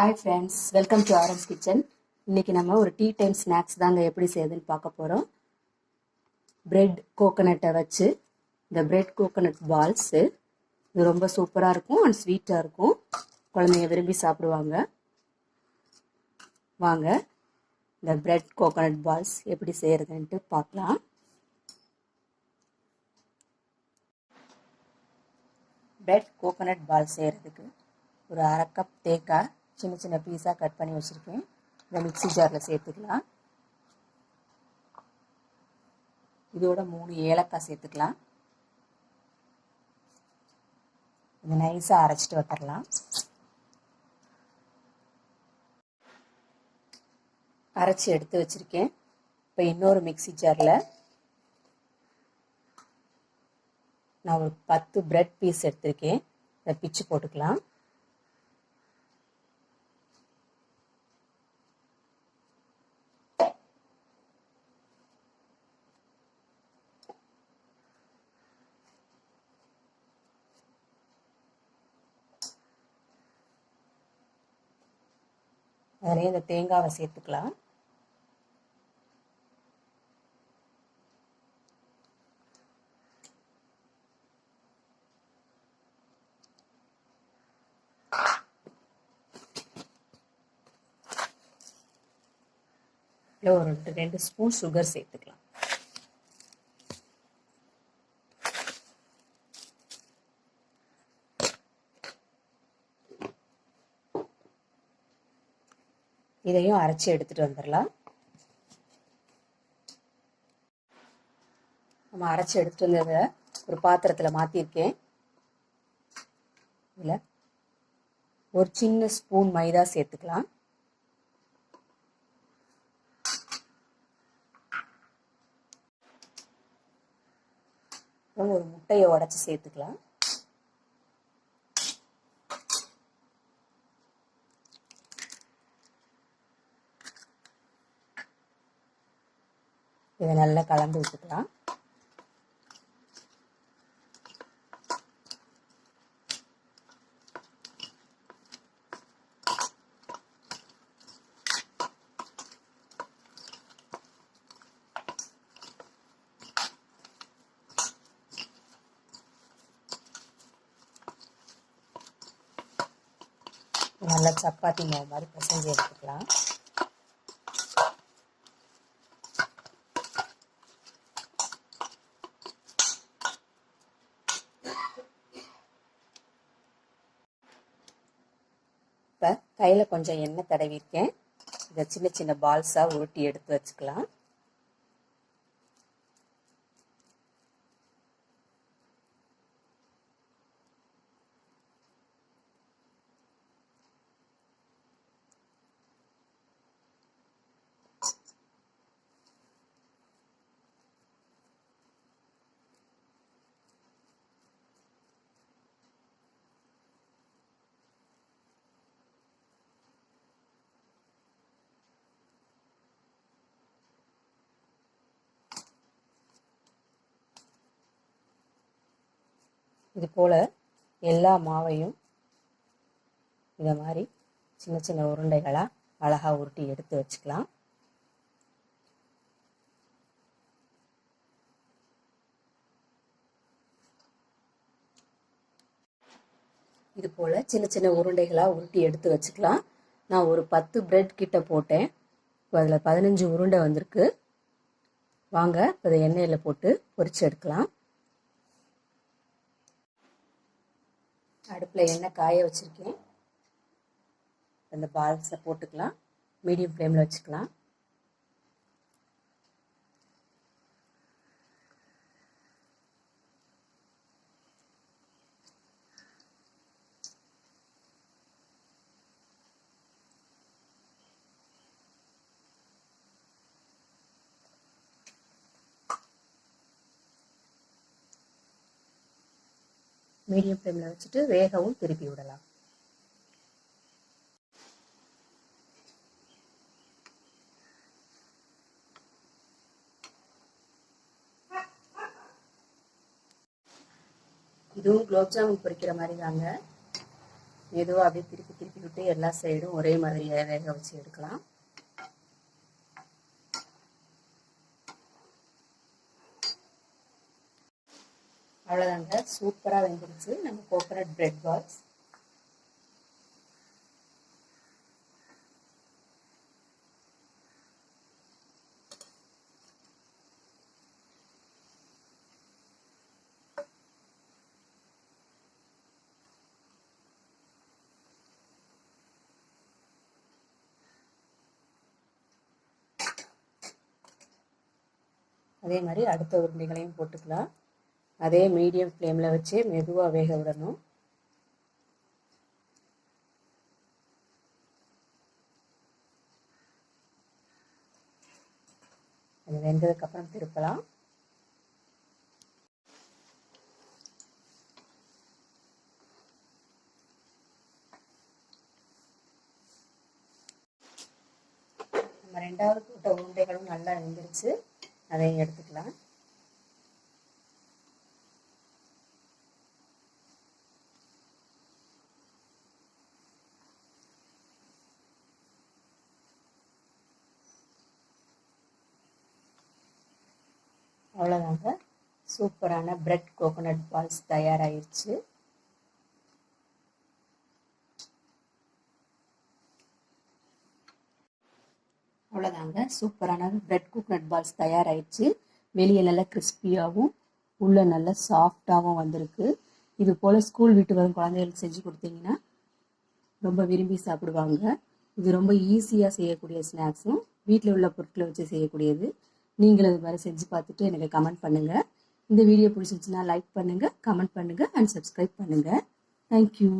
Hi friends welcome to Aaram's kitchen இன்னைக்கு நம்ம ஒரு டீ டைம் ஸ்நாக்ஸ் தாங்க எப்படி செய்யுதுன்னு பார்க்க போகிறோம் ப்ரெட் கோகனட்டை வச்சு இந்த ப்ரெட் கோகனட் பால்ஸு இது ரொம்ப சூப்பராக இருக்கும் அண்ட் ஸ்வீட்டாக இருக்கும். குழந்தைங்க விரும்பி சாப்பிடுவாங்க. வாங்க இந்த ப்ரெட் கோகனட் பால்ஸ் எப்படி செய்கிறதுன்ட்டு பார்க்கலாம். ப்ரெட் கோகனட் பால் செய்கிறதுக்கு ஒரு அரை கப் தேக்காய் சின்ன சின்ன பீஸாக கட் பண்ணி வச்சுருக்கேன். இதை மிக்ஸி ஜாரில் சேர்த்துக்கலாம். இதோட மூணு ஏலக்காய் சேர்த்துக்கலாம். இது நைஸாக அரைச்சிட்டு வந்துடலாம் அரைச்சி எடுத்து வச்சுருக்கேன். இப்போ இன்னொரு மிக்ஸி ஜாரில் நான் ஒரு பத்து பிரெட் பீஸ் எடுத்திருக்கேன். இதை பிச்சு போட்டுக்கலாம். அதிலே இந்த தேங்காவை சேர்த்துக்கலாம். ஒரு ரெண்டு ஸ்பூன் சுகர் சேர்த்துக்கலாம். இதையும் அரைச்சி எடுத்துட்டு வந்துடலாம். நம்ம அரைச்சி எடுத்துட்டு வந்ததை ஒரு பாத்திரத்தில் மாற்றிருக்கேன் இதில் ஒரு சின்ன ஸ்பூன் மைதா சேர்த்துக்கலாம். ஒரு முட்டையை உடச்சி சேர்த்துக்கலாம். இதை நல்லா கலந்து விட்டுக்கலாம். நல்லா சப்பாத்தி மாவு மாதிரி பிசைஞ்சு எடுத்துக்கலாம் இப்போ கையில் கொஞ்சம் எண்ணெய் தடவிருக்கேன் இதை சின்ன சின்ன பால்ஸாக உருட்டி எடுத்து வச்சுக்கலாம். இது போல் எல்லா மாவையும் இதை மாதிரி சின்ன சின்ன உருண்டைகளாக அழகாக உருட்டி எடுத்து வச்சுக்கலாம். இது போல் சின்ன சின்ன உருண்டைகளாக உருட்டி எடுத்து வச்சுக்கலாம். நான் ஒரு பத்து பிரெட் கிட்ட போட்டேன். இப்போ அதில் பதினஞ்சு உருண்டை வந்திருக்கு. வாங்க இப்போ இதை எண்ணெயில் போட்டு பொரிச்சு எடுக்கலாம். அடுப்பில் எண்ணெய் காய வச்சுருக்கேன். அந்த பால்ஸை போட்டுக்கலாம். மீடியம் ஃப்ளேமில் வச்சுக்கலாம். மீடியம் ஃப்ளேமில் வச்சுட்டு வேகவும் திருப்பி விடலாம். இதுவும் குலோப் ஜாமுன் பொரிக்கிற மாதிரி தாங்க. மெதுவாக அப்படியே திருப்பி திருப்பி விட்டு எல்லா சைடும் ஒரே மாதிரியாக வேக வச்சு எடுக்கலாம். அவ்வளோதாங்க சூப்பராக வெந்துருச்சு. நம்ம கோகோனட் பிரெட் பால்ஸ் அதே மாதிரி அடுத்த உருண்டைகளையும் போட்டுக்கலாம். அதே மீடியம் ஃப்ளேமில் வச்சு மெதுவாக வேக விடணும். அது வெந்ததுக்கப்புறம் திருப்பலாம். நம்ம ரெண்டாவது கூட்ட உருண்டைகளும் நல்லா வெந்துருச்சு. அதையும் எடுத்துக்கலாம். அவ்வளோதாங்க சூப்பரான பிரெட் கோகோனட் பால்ஸ் தயாராகிடுச்சு அவ்வளோதாங்க சூப்பரான பிரெட் கோகோனட் பால்ஸ் தயாராகிடுச்சு வெளியே நல்லா கிறிஸ்பியாகவும் உள்ளே நல்லா சாஃப்டாகவும் வந்திருக்கு. இது போல் ஸ்கூல் வீட்டு வரும் குழந்தைகளுக்கு செஞ்சு கொடுத்தீங்கன்னா ரொம்ப விரும்பி சாப்பிடுவாங்க. இது ரொம்ப ஈஸியாக செய்யக்கூடிய ஸ்நாக்ஸும் வீட்டில் உள்ள பொருட்களை வச்சு செய்யக்கூடியது. நீங்களும் அது மாதிரி செஞ்சு பார்த்துட்டு எனக்கு கமெண்ட் பண்ணுங்கள் இந்த வீடியோ பிடிச்சிருந்துச்சுன்னா லைக் பண்ணுங்கள் கமெண்ட் பண்ணுங்கள் அண்ட் சப்ஸ்கிரைப் பண்ணுங்கள் தேங்க்யூ